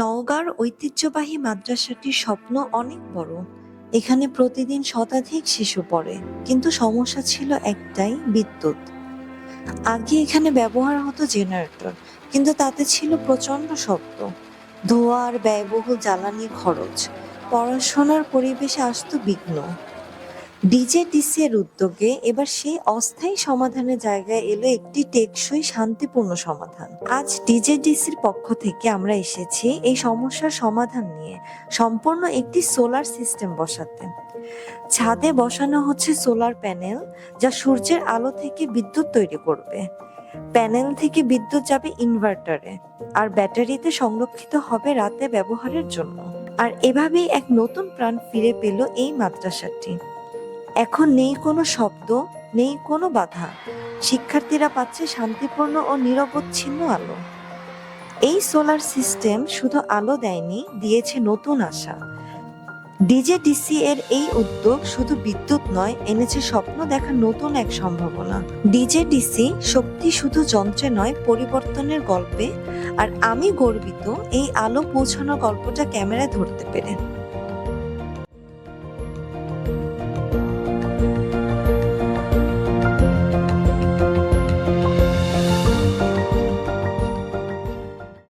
নওগাঁর ঐতিহ্যবাহী মাদ্রাসাটির স্বপ্ন অনেক বড়। এখানে প্রতিদিন শতাধিক শিশু পড়ে, কিন্তু সমস্যা ছিল একটাই, বিদ্যুৎ। আগে এখানে ব্যবহার হতো জেনারেটর, কিন্তু তাতে ছিল প্রচণ্ড শব্দ। ধোঁয়া আর ব্যয়বহুল জ্বালানি খরচ, পড়াশোনার পরিবেশে আসতো বিঘ্ন। ডিজেডিসি এর উদ্যোগে এবার সেই অস্থায়ী সমাধানের জায়গায় এলো একটি টেকসই শান্তিপূর্ণ সমাধান। আজ ডিজেডিসির পক্ষ থেকে আমরা এসেছি এই সমস্যার সমাধান নিয়ে। সম্পূর্ণ একটি সোলার সিস্টেম বসাতে। ছাদে বসানো হচ্ছে সোলার প্যানেল, যা সূর্যের আলো থেকে বিদ্যুৎ তৈরি করবে। প্যানেল থেকে বিদ্যুৎ যাবে ইনভার্টারে, আর ব্যাটারিতে সংরক্ষিত হবে রাতে ব্যবহারের জন্য। আর এভাবেই এক নতুন প্রাণ ফিরে পেল এই মাদ্রাসাটি। এখন নেই কোনো শব্দ, নেই কোনো বাধা। শিক্ষার্থীরা পাচ্ছে শান্তিপূর্ণ ও নিরবচ্ছিন্ন আলো। এই সোলার সিস্টেম শুধু আলো দেয়নি, দিয়েছে নতুন আশা। ডিজেডিসি এর এই উদ্যোগ শুধু বিদ্যুৎ নয়, এনেছে স্বপ্ন দেখার নতুন এক সম্ভাবনা। ডিজেডিসি শক্তি শুধু যন্ত্রে নয়, পরিবর্তনের গল্পে। আর আমি গর্বিত এই আলো পৌঁছানোর গল্পটা ক্যামেরায় ধরতে পেরে।